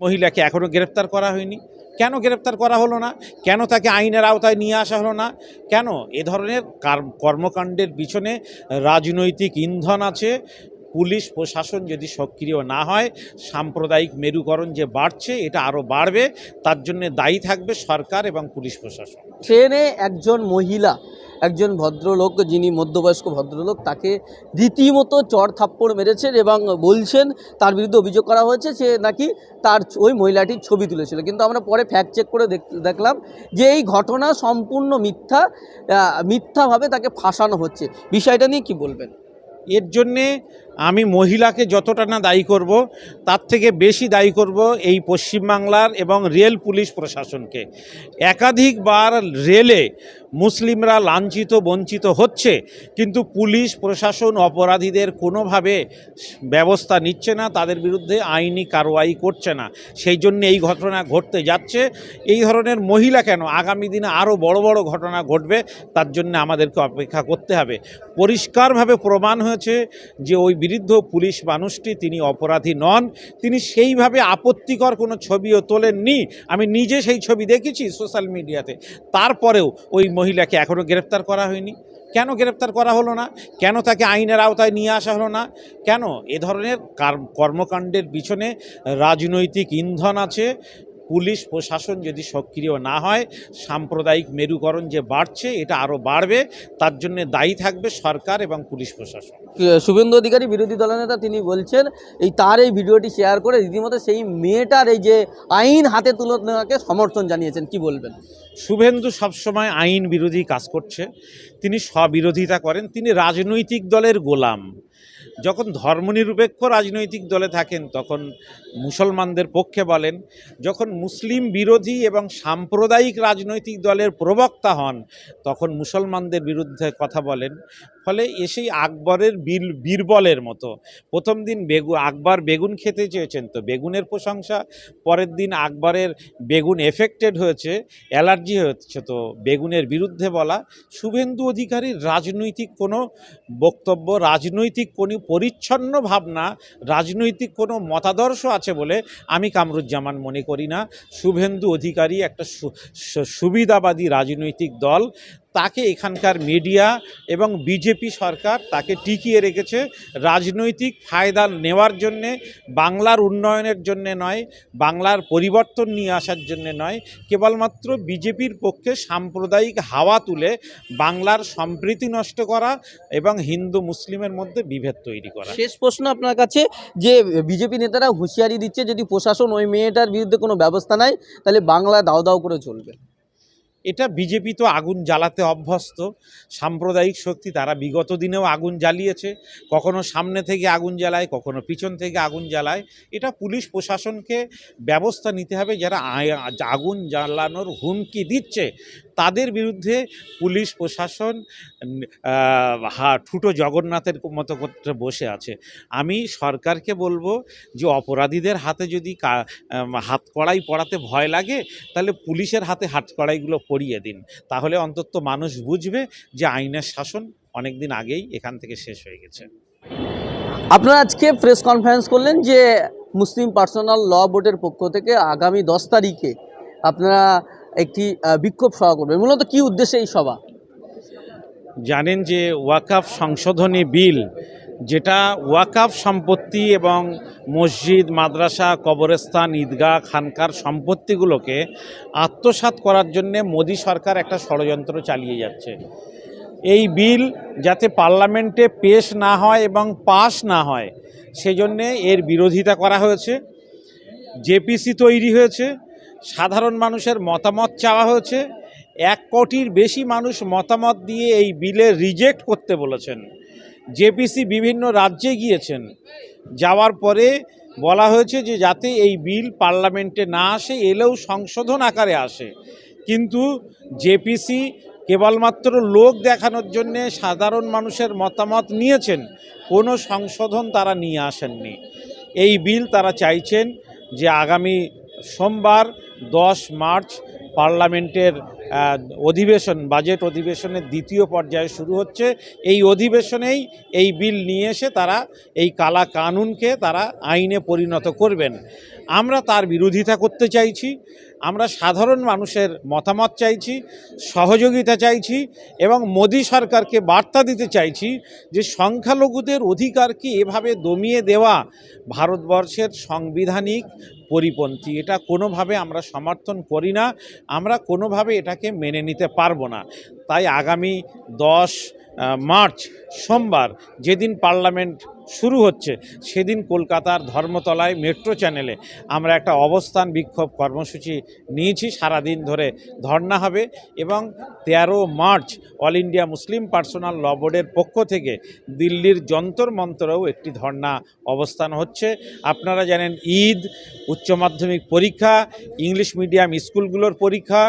মহিলাকে এখনও গ্রেপ্তার করা হয়নি। কেন গ্রেপ্তার করা হলো না? কেন তাকে আইনের আওতায় নিয়ে আসা হলো না? কেন? এ ধরনের কর্মকাণ্ডের পিছনে রাজনৈতিক ইন্ধন আছে। পুলিশ, প্রশাসন যদি সক্রিয় না হয়, সাম্প্রদায়িক মেরুকরণ যে বাড়ছে, এটা আরও বাড়বে। তার জন্য দায়ী থাকবে সরকার এবং পুলিশ প্রশাসন। ট্রেনে একজন মহিলা একজন ভদ্রলোক, যিনি মধ্যবয়স্ক ভদ্রলোক, তাকে রীতিমতো চর থাপ্পড় মেরেছেন এবং বলছেন, তার বিরুদ্ধে অভিযোগ করা হয়েছে সে নাকি তার ওই মহিলাটির ছবি তুলেছিল। কিন্তু আমরা পরে ফ্যাক্ট চেক করে দেখ- দেখলাম যে এই ঘটনা সম্পূর্ণ মিথ্যা মিথ্যাভাবে তাকে ফাঁসানো হচ্ছে। বিষয়টা নিয়ে কি বলবেন? এর জন্যে আমি মহিলাকে যতটা না দায়ী করব, তার থেকে বেশি দায়ী করব এই পশ্চিমবাংলার এবং রেল পুলিশ প্রশাসনকে। একাধিকবার রেলে মুসলিমরা লাঞ্ছিত, বঞ্চিত হচ্ছে, কিন্তু পুলিশ, প্রশাসন, অপরাধীদের কোনোভাবে ব্যবস্থা নিচ্ছে না, তাদের বিরুদ্ধে আইনি কারওয়াই করছে না। সেই জন্য এই ঘটনা ঘটতে যাচ্ছে। এই ধরনের মহিলা কেন? আগামী দিনে আরও বড় বড় ঘটনা ঘটবে, তার জন্য আমাদেরকে অপেক্ষা করতে হবে। পরিষ্কারভাবে প্রমাণ হয়েছে যে ওই বিরুদ্ধ পুলিশ মানুষটি তিনি অপরাধী নন। তিনি সেইভাবে আপত্তিকর কোনো ছবিও তোলেননি। আমি নিজে সেই ছবি দেখেছি সোশ্যাল মিডিয়াতে। তারপরেও ওই মহিলাকে এখনও গ্রেপ্তার করা হয়নি। কেন গ্রেপ্তার করা হলো না? কেন তাকে আইনের আওতায় নিয়ে আসা হলো না? কেন? এ ধরনের কর্মকাণ্ডের পিছনে রাজনৈতিক ইন্ধন আছে। পুলিশ প্রশাসন যদি সক্রিয় না হয় সাম্প্রদায়িক মেরুকরণ যে বাড়ছে এটা আরও বাড়বে তার জন্য দায়ী থাকবে সরকার এবং পুলিশ প্রশাসন। শুভেন্দু অধিকারী বিরোধী দলনেতা তিনি বলছেন এই তার এই ভিডিওটি শেয়ার করে রীতিমতো সেই মেয়েটার এই যে আইন হাতে তুলে নেওয়াকে সমর্থন জানিয়েছেন কি বলবেন? শুভেন্দু সবসময় আইন বিরোধী কাজ করছে তিনি স্ববিরোধিতা করেন তিনি রাজনৈতিক দলের গোলাম। যখন ধর্মনিরপেক্ষ রাজনৈতিক দলে থাকেন, তখন মুসলমানদের পক্ষে বলেন, যখন মুসলিম বিরোধী এবং সাম্প্রদায়িক রাজনৈতিক দলের প্রবক্তা হন, তখন মুসলমানদের বিরুদ্ধে কথা বলেন ফলে এসেই আকবরের বীর, বীরবলের মতো। প্রথম দিন বেগু, আকবর বেগুন খেতে চেয়েছেন তো বেগুনের প্রশংসা, পরের দিন আকবরের বেগুন এফেক্টেড হয়েছে অ্যালার্জি হচ্ছে তো বেগুনের বিরুদ্ধে বলা। শুভেন্দু অধিকারীর রাজনৈতিক কোনো বক্তব্য, রাজনৈতিক কোনো পরিচ্ছন্ন ভাবনা, রাজনৈতিক কোনো মতাদর্শ আছে বলে আমি কামরুজ্জামান মনে করি না। শুভেন্দু অধিকারী একটা সুবিধাবাদী রাজনৈতিক দল তাকে এখানকার মিডিয়া এবং বিজেপি সরকার তাকে টিকিয়ে রেখেছে রাজনৈতিক ফায়দা নেওয়ার জন্যে, বাংলার উন্নয়নের জন্যে নয়, বাংলার পরিবর্তন নিয়ে আসার জন্যে নয়। কেবলমাত্র বিজেপির পক্ষে সাম্প্রদায়িক হাওয়া তুলে বাংলার সম্প্রীতি নষ্ট করা এবং হিন্দু মুসলিমের মধ্যে বিভেদ তৈরি করা। শেষ প্রশ্ন আপনার কাছে, যে বিজেপি নেতারা হুঁশিয়ারি দিচ্ছে যদি প্রশাসন ওই মেয়েটার বিরুদ্ধে কোনো ব্যবস্থা নেয়, তাহলে বাংলা দাও দাও করে চলবে। এটা বিজেপি তো আগুন জ্বালাতে অভ্যস্ত। সাম্প্রদায়িক শক্তি তারা বিগত দিনেও আগুন জ্বালিয়েছে। কখনো সামনে থেকে আগুন জ্বালায়, কখনো পিছন থেকে আগুন জ্বালায়। এটা পুলিশ প্রশাসনকে ব্যবস্থা নিতে হবে। যারা আগুন জ্বালানোর হুমকি দিচ্ছে তাদের বিরুদ্ধে পুলিশ, প্রশাসন হা, ঠুটো জগন্নাথের মতো করতে বসে আছে। আমি সরকারকে বলব যে অপরাধীদের হাতে যদি হাত কড়াই পড়াতে ভয় লাগে, তাহলে পুলিশের হাতে হাত কড়াইগুলো পরিয়ে দিন। তাহলে অন্তত মানুষ বুঝবে যে আইনের শাসন অনেক দিন আগেই এখান থেকে শেষ হয়ে গেছে। আপনারা আজকে প্রেস কনফারেন্স করলেন যে মুসলিম পার্সোনাল ল বোর্ডের পক্ষ থেকে আগামী দশ তারিখে আপনারা একটি বিক্ষোভ সভা করবে। মূলত কি উদ্দেশ্যে এই সভা? জানেন যে ওয়াকাফ সংশোধনী বিল, যেটা ওয়াকাফ সম্পত্তি এবং মসজিদ, মাদ্রাসা, কবরস্থান, ঈদগাহ, খানকার সম্পত্তিগুলোকে আত্মসাৎ করার জন্যে মোদী সরকার একটা ষড়যন্ত্র চালিয়ে যাচ্ছে। এই বিল যাতে পার্লামেন্টে পেশ না হয় এবং পাশ না হয়, সেজন্যে এর বিরোধিতা করা হয়েছে। জেপিসি তৈরি হয়েছে। সাধারণ মানুষের মতামত চাওয়া হয়েছে। এক কোটির বেশি মানুষ মতামত দিয়ে এই বিলে রিজেক্ট করতে বলেছেন। জেপিসি বিভিন্ন রাজ্যে গিয়েছেন। যাওয়ার পরে বলা হয়েছে যে, যাতে এই বিল পার্লামেন্টে না আসে, এলেও সংশোধন আকারে আসে। কিন্তু জেপিসি কেবলমাত্র লোক দেখানোর জন্যে সাধারণ মানুষের মতামত নিয়েছেন। কোনো সংশোধন তারা নিয়ে আসেননি। এই বিল তারা চাইছেন যে, আগামী সোমবার দশ মার্চ পার্লামেন্টের অধিবেশন, বাজেট অধিবেশনের দ্বিতীয় পর্যায়ে শুরু হচ্ছে। এই অধিবেশনেই এই বিল নিয়ে এসে তারা এই কালা কানুনকে তারা আইনে পরিণত করবেন। আমরা তার বিরোধিতা করতে চাইছি, আমরা সাধারণ মানুষের মতামত চাইছি, সহযোগিতা চাইছি এবং মোদী সরকারকে বার্তা দিতে চাইছি যে সংখ্যালঘুদের অধিকারকে এভাবে দমিয়ে দেওয়া ভারতবর্ষের সাংবিধানিক পরিপন্থী। এটা কোনোভাবে আমরা সমর্থন করি না, আমরা কোনোভাবে এটাকে মেনে নিতে পারব না। তাই আগামী দশ মার্চ সোমবার যেদিন পার্লামেন্ট শুরু হচ্ছে সেদিন কলকাতার ধর্মতলায় মেট্রো চ্যানেলে। আমরা একটা অবস্থান বিক্ষোভ কর্মসূচি নিয়েছি, সারাদিন ধরে ধর্না হবে এবং তেরো March all India Muslim personal law বোর্ডের পক্ষ থেকে দিল্লির যন্তর মন্তরেও একটি ধর্না অবস্থান হচ্ছে। আপনারা জানেন ঈদ, উচ্চ মাধ্যমিক পরীক্ষা, ইংলিশ মিডিয়াম স্কুলগুলোর পরীক্ষা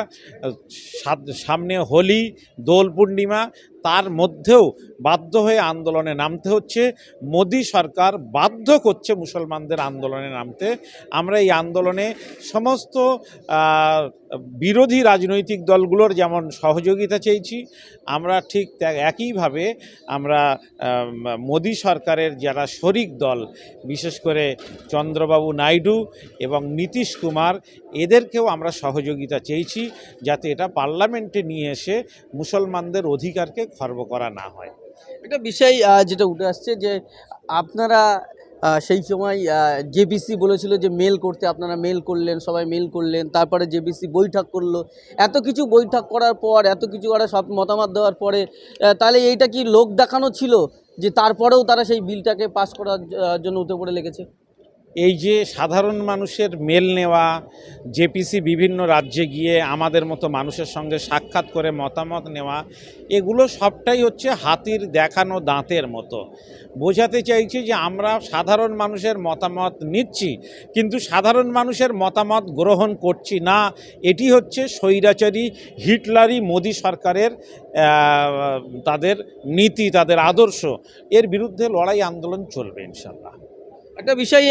সামনে হোলি, দোল পূর্ণিমা, তার মধ্যেও বাধ্য হয়ে আন্দোলনে নামতে হচ্ছে। মোদী সরকার বাধ্য করছে মুসলমানদের আন্দোলনে নামতে। আমরা এই আন্দোলনে সমস্ত বিরোধী রাজনৈতিক দলগুলোর যেমন সহযোগিতা চেয়েছি আমরা ঠিক একইভাবে আমরা আম, মোদী সরকারের যারা শরিক দল বিশেষ করে চন্দ্রবাবু নাইডু এবং নীতিশ কুমার এদেরকেও আমরা সহযোগিতা চেয়েছি যাতে এটা পার্লামেন্টে নিয়ে এসে মুসলমানদের অধিকারকে খর্ব করা না হয়। একটা বিষয় যেটা উঠে আসছে যে আপনারা সেই সময় জেবিসি বলেছিল যে মেল করতে, আপনারা মেল করলেন, সবাই মেল করলেন, তারপরে জেবিসি বৈঠক করল। এত কিছু বৈঠক করার পর, এত কিছু ওরা সব মতামত দেওয়ার পরে তাহলে এইটা কি লোক দেখানো ছিল যে তারপরেও তারা সেই বিলটাকে পাস করার জন্য উঠে পড়ে লেগেছে? এই যে সাধারণ মানুষের মেল নেওয়া, জেপিসি বিভিন্ন রাজ্যে গিয়ে আমাদের মতো মানুষের সঙ্গে সাক্ষাৎ করে মতামত নেওয়া, এগুলো সবটাই হচ্ছে হাতির দেখানো দাঁতের মতো। বোঝাতে চাইছি যে আমরা সাধারণ মানুষের মতামত নিচ্ছি, কিন্তু সাধারণ মানুষের মতামত গ্রহণ করছি না। এটি হচ্ছে স্বৈরাচারী হিটলারি মোদী সরকারের তাদের নীতি, তাদের আদর্শ। এর বিরুদ্ধে লড়াই আন্দোলন চলবে ইনশাল্লাহ একটা বিষয়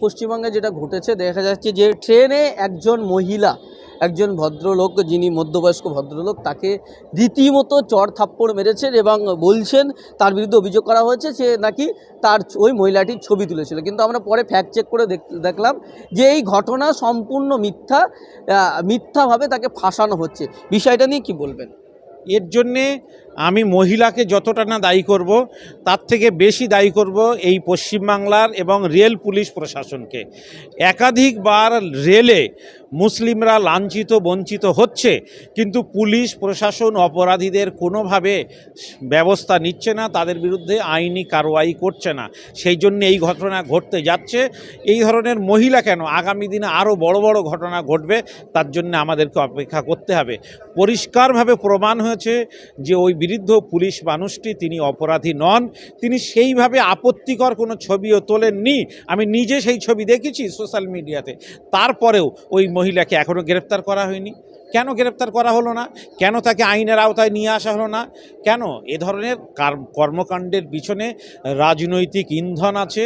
পশ্চিমবঙ্গে যেটা ঘটেছে, দেখা যাচ্ছে যে ট্রেনে একজন মহিলা, একজন ভদ্রলোক, যিনি মধ্যবয়স্ক ভদ্রলোক, তাকে রীতিমতো চড় থাপ্পড় মেরেছেন এবং বলছেন, তার বিরুদ্ধে অভিযোগ করা হয়েছে সে নাকি তার ওই মহিলাটির ছবি তুলেছিল। কিন্তু আমরা পরে ফ্যাক্ট চেক করে দেখ- দেখলাম যে এই ঘটনা সম্পূর্ণ মিথ্যা মিথ্যাভাবে তাকে ফাঁসানো হচ্ছে। বিষয়টা নিয়ে কি বলবেন? এর জন্যে আমি মহিলাকে যতটা না দায়ী করব, তার থেকে বেশি দায়ী করব এই পশ্চিমবাংলার এবং রেল পুলিশ প্রশাসনকে। একাধিকবার রেলে মুসলিমরা লাঞ্ছিত, বঞ্চিত হচ্ছে, কিন্তু পুলিশ, প্রশাসন, অপরাধীদের কোনোভাবে ব্যবস্থা নিচ্ছে না, তাদের বিরুদ্ধে আইনি কারওয়াই করছে না। সেই জন্য এই ঘটনা ঘটতে যাচ্ছে। এই ধরনের মহিলা কেন? আগামী দিনে আরও বড় বড় ঘটনা ঘটবে, তার জন্য আমাদেরকে অপেক্ষা করতে হবে। পরিষ্কারভাবে প্রমাণ হয়েছে যে ওই বিরুদ্ধ পুলিশ মানুষটি তিনি অপরাধী নন। তিনি সেইভাবে আপত্তিকর কোনো ছবিও তোলেননি। আমি নিজে সেই ছবি দেখেছি সোশ্যাল মিডিয়াতে। তারপরেও ওই মহিলাকে এখনও গ্রেপ্তার করা হয়নি। কেন গ্রেপ্তার করা হলো না? কেন তাকে আইনের আওতায় নিয়ে আসা হলো না? কেন? এ ধরনের কর্মকাণ্ডের পিছনে রাজনৈতিক ইন্ধন আছে।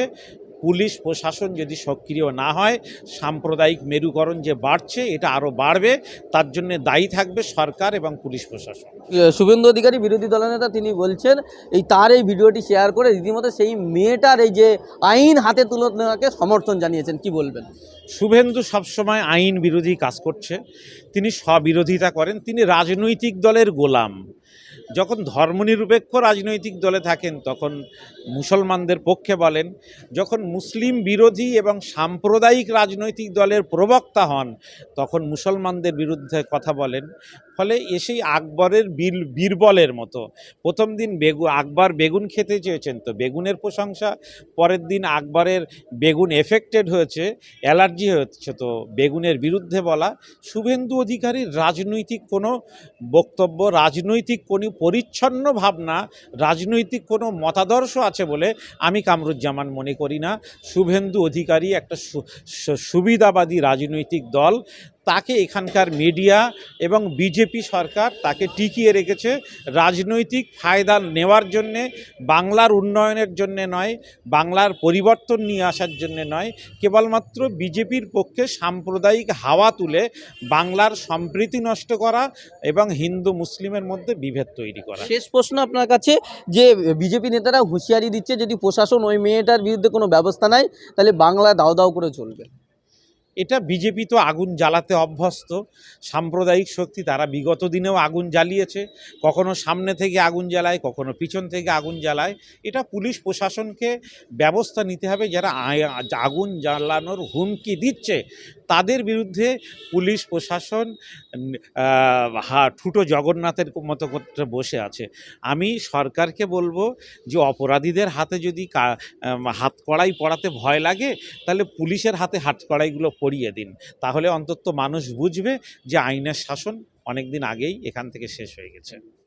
পুলিশ প্রশাসন যদি সক্রিয় না হয় সাম্প্রদায়িক মেরুকরণ যে বাড়ছে এটা আরও বাড়বে তার জন্য দায়ী থাকবে সরকার এবং পুলিশ প্রশাসন। শুভেন্দু অধিকারী বিরোধী দলনেতা তিনি বলছেন এই তার এই ভিডিওটি শেয়ার করে রীতিমতো সেই মেয়েটার এই যে আইন হাতে তুলে নেওয়াকে সমর্থন জানিয়েছেন। কি বলবেন? শুভেন্দু সবসময় আইন বিরোধী কাজ করছে। তিনি স্ববিরোধিতা করেন। তিনি রাজনৈতিক দলের গোলাম। যখন ধর্মনিরপেক্ষ রাজনৈতিক দলে থাকেন, তখন মুসলমানদের পক্ষে বলেন, যখন মুসলিম বিরোধী এবং সাম্প্রদায়িক রাজনৈতিক দলের প্রবক্তা হন, তখন মুসলমানদের বিরুদ্ধে কথা বলেন ফলে এসেই আকবরের বীর, বীরবলের মতো। প্রথম দিন বেগু, আকবর বেগুন খেতে চেয়েছেন তো বেগুনের প্রশংসা, পরের দিন আকবরের বেগুন এফেক্টেড হয়েছে অ্যালার্জি হয়েছে তো বেগুনের বিরুদ্ধে বলা। শুভেন্দু অধিকারীর রাজনৈতিক কোনো বক্তব্য, রাজনৈতিক কোনো পরিচ্ছন্ন ভাবনা, রাজনৈতিক কোনো মতাদর্শ আছে বলে আমি কামরুজ্জামান মনে করি না। শুভেন্দু অধিকারী একটা সুবিধাবাদী রাজনৈতিক দল তাকে এখানকার মিডিয়া এবং বিজেপি সরকার তাকে টিকিয়ে রেখেছে রাজনৈতিক ফায়দা নেওয়ার জন্যে, বাংলার উন্নয়নের জন্যে নয়, বাংলার পরিবর্তন নিয়ে আসার জন্যে নয়। কেবলমাত্র বিজেপির পক্ষে সাম্প্রদায়িক হাওয়া তুলে বাংলার সম্প্রীতি নষ্ট করা এবং হিন্দু মুসলিমের মধ্যে বিভেদ তৈরি করা। শেষ প্রশ্ন আপনার কাছে, যে বিজেপি নেতারা হুঁশিয়ারি দিচ্ছে যদি প্রশাসন ওই মেয়েটার বিরুদ্ধে কোনো ব্যবস্থা নেয়, তাহলে বাংলা দাও দাও করে চলবে। এটা বিজেপি তো আগুন জ্বালাতে অভ্যস্ত। সাম্প্রদায়িক শক্তি তারা বিগত দিনেও আগুন জ্বালিয়েছে। কখনো সামনে থেকে আগুন জ্বালায়, কখনো পিছন থেকে আগুন জ্বালায়। এটা পুলিশ প্রশাসনকে ব্যবস্থা নিতে হবে যারা আগুন জ্বালানোর হুমকি দিচ্ছে। তাদের বিরুদ্ধে পুলিশ, প্রশাসন হা, ঠুটো জগন্নাথের মতো করতে বসে আছে। আমি সরকারকে বলব যে অপরাধীদের হাতে যদি হাত কড়াই পড়াতে ভয় লাগে, তাহলে পুলিশের হাতে হাত কড়াইগুলো পরিয়ে দিন। তাহলে অন্তত মানুষ বুঝবে যে আইনের শাসন অনেক দিন আগেই এখান থেকে শেষ হয়ে গেছে।